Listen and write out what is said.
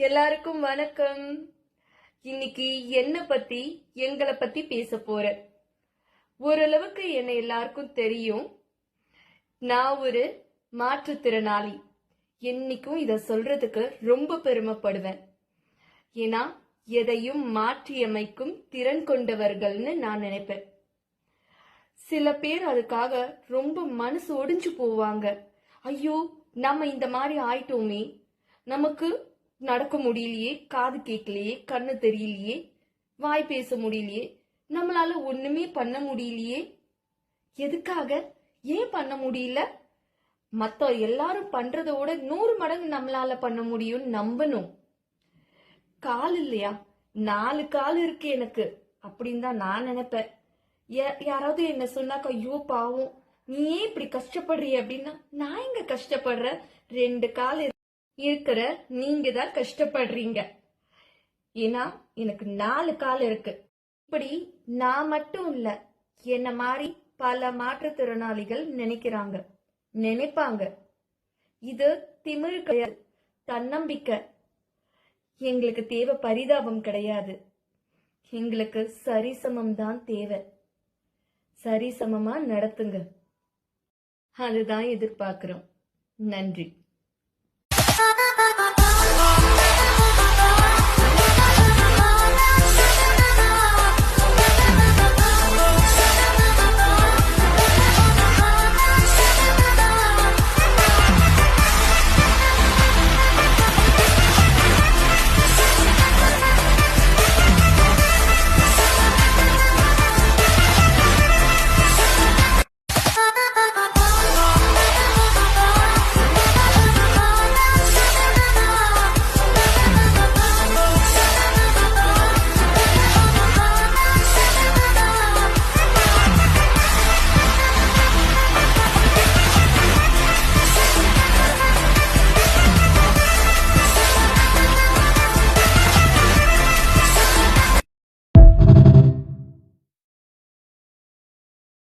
எல்லாருக்கும் வணக்கம். இன்னைக்கு என்ன பத்தி எங்களை பத்தி பேச போறேன் ஓரளவுக்கு என்னை எல்லாருக்கும் தெரியும். நான் ஒரு மாற்றுத்திறனாளி. என்னைக்கும் இதை சொல்றதுக்கு ரொம்ப பெருமைப்படுவேன். ஏன்னா எதையும் மாற்றியமைக்கும் திறன் கொண்டவர்கள்னு நான் நினைப்பேன். சில பேர் அதுக்காக ரொம்ப மனசு ஒடிஞ்சு போவாங்க. ஐயோ நம்ம இந்த மாதிரி ஆயிட்டோமே. நமக்கு நடக்க முடியலையே காது கேட்கலையே கண்ணு தெரியலையே வாய் பேச முடியலையே நம்மளால ஒண்ணுமே பண்ண முடியலையே. எதுக்காக? ஏன் பண்ண முடியல? மத்த எல்லாரும் பண்றதோட நூறு மடங்கு நம்மளால பண்ண முடியும்னு நம்பணும். கால் இல்லையா? நாலு கால் இருக்கு எனக்கு அப்படின்னு தான் நான் நினைப்பேன். யாராவது என்ன சொன்னாக்க ஐயோ பாவம் நீ ஏன் இப்படி கஷ்டப்படுறிய? அப்படின்னா நான் இங்க கஷ்டப்படுறேன்? ரெண்டு கால் இருக்கிற நீங்க தான் கஷ்டப்படுறீங்க. ஏன்னா எனக்கு நாலு கால் இருக்கு. இப்படி நான் மட்டும் இல்ல என்ன மாதிரி பல மாற்றுத்திறனாளிகள் நினைக்கிறாங்க நினைப்பாங்க. இது திமிழ் கிடையாது தன்னம்பிக்கை. எங்களுக்கு தேவை பரிதாபம் கிடையாது. எங்களுக்கு சரிசமம் தான் தேவை. சரிசமமா நடத்துங்க. அதுதான் எதிர்பார்க்கிறோம். நன்றி.